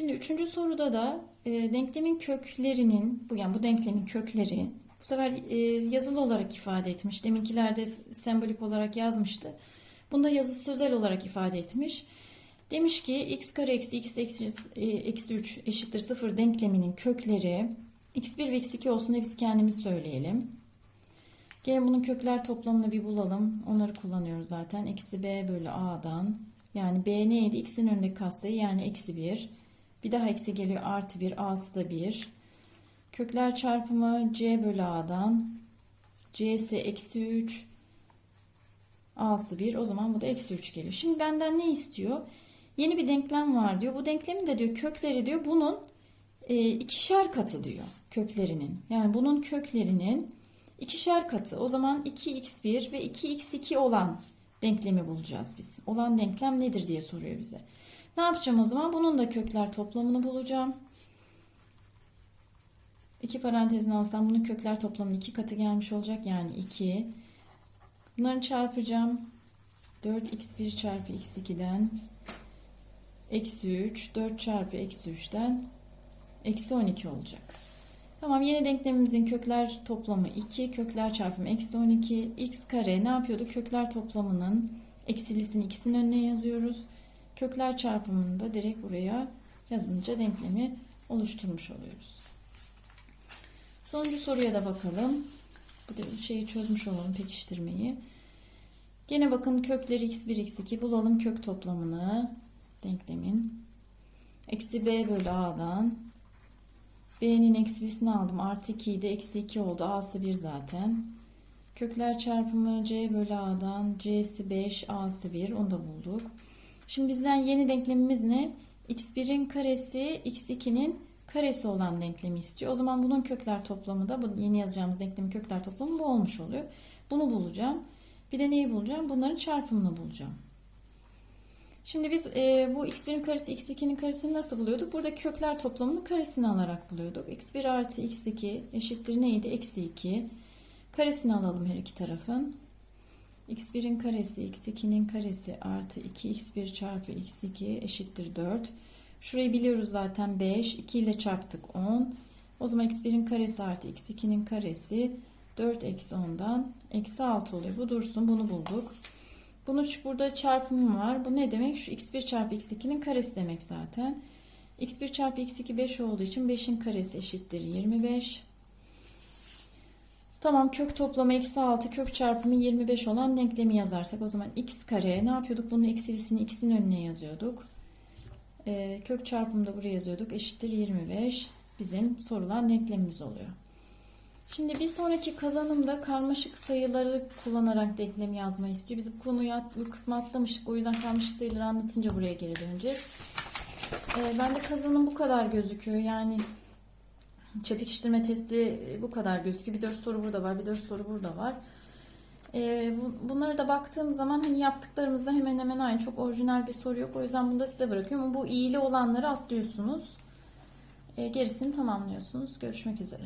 Şimdi üçüncü soruda da e, denklemin köklerinin, bu yani bu denklemin kökleri bu sefer e, yazılı olarak ifade etmiş. Deminkilerde sembolik olarak yazmıştı. Bunda yazı sözel olarak ifade etmiş. Demiş ki x kare eksi x eksi, e, eksi 3 eşittir 0 denkleminin kökleri x1 ve x2 olsun biz kendimiz söyleyelim. Gelin bunun kökler toplamını bir bulalım. Onları kullanıyoruz zaten. Eksi b bölü a'dan. Yani b neydi? x'in önündeki katsayı yani eksi 1. Bir daha eksi geliyor artı 1. a'sı da 1. Kökler çarpımı c bölü a'dan. c'si eksi 3. a'sı 1. O zaman bu da eksi 3 geliyor. Şimdi benden ne istiyor? Yeni bir denklem var diyor. Bu denklemin de diyor kökleri diyor bunun e, ikişer katı diyor köklerinin. Yani bunun köklerinin ikişer katı. O zaman 2x1 ve 2x2 olan denklemi bulacağız biz. Olan denklem nedir diye soruyor bize. Ne yapacağım o zaman? Bunun da kökler toplamını bulacağım. İki parantezini alsam bunun kökler toplamının iki katı gelmiş olacak. Yani 2. Bunları çarpacağım. 4x1 çarpı x2'den eksi 3. 4 çarpı eksi 3'ten eksi 12 olacak. Tamam yeni denklemimizin kökler toplamı 2. Kökler çarpımı eksi 12. x kare ne yapıyorduk? Kökler toplamının eksilisini ikisinin önüne yazıyoruz. Kökler çarpımını da direkt buraya yazınca denklemi oluşturmuş oluyoruz. Sonuncu soruya da bakalım. Bu şeyi çözmüş olalım pekiştirmeyi. Gene bakın kökleri x1 x2 bulalım kök toplamını denklemin. Eksi b bölü a'dan b'nin eksilisini aldım. Artı 2'yi de eksi 2 oldu. a'sı 1 zaten. Kökler çarpımı c bölü a'dan c'si 5 a'sı 1 onu da bulduk. Şimdi bizden yeni denklemimiz ne? x1'in karesi x2'nin karesi olan denklemi istiyor. O zaman bunun kökler toplamı da bu yeni yazacağımız denklemin kökler toplamı bu olmuş oluyor. Bunu bulacağım. Bir de neyi bulacağım? Bunların çarpımını bulacağım. Şimdi biz e, bu x1'in karesi x2'nin karesini nasıl buluyorduk? Burada kökler toplamının karesini alarak buluyorduk. x1 artı x2 eşittir neydi? Eksi 2. Karesini alalım her iki tarafın. X1'in karesi x2'nin karesi artı 2x1 çarpı x2 eşittir 4. Şurayı biliyoruz zaten 5. 2 ile çarptık 10. O zaman x1'in karesi artı x2'nin karesi 4 eksi 10'dan eksi 6 oluyor. Bu dursun bunu bulduk. Bunun burada çarpımı var. Bu ne demek? Şu x1 çarpı x2'nin karesi demek zaten. x1 çarpı x2 5 olduğu için 5'in karesi eşittir 25. Tamam kök toplamı eksi 6 kök çarpımı 25 olan denklemi yazarsak o zaman x kare ne yapıyorduk? Bunun eksilisini x'in önüne yazıyorduk. Ee, kök çarpımı da buraya yazıyorduk. Eşittir 25 bizim sorulan denklemimiz oluyor. Şimdi bir sonraki kazanımda karmaşık sayıları kullanarak denklem yazma istiyor. Biz bu konuyu bu kısmı atlamıştık. O yüzden karmaşık sayıları anlatınca buraya geri döneceğiz. Ee, bende kazanım bu kadar gözüküyor. Yani çepekiştirme testi bu kadar gözüküyor. Bir dört soru burada var, bir dört soru burada var. Ee, bunlara da baktığım zaman hani yaptıklarımızda hemen hemen aynı. Çok orijinal bir soru yok. O yüzden bunu da size bırakıyorum. Bu iyili olanları atlıyorsunuz. Ee, gerisini tamamlıyorsunuz. Görüşmek üzere.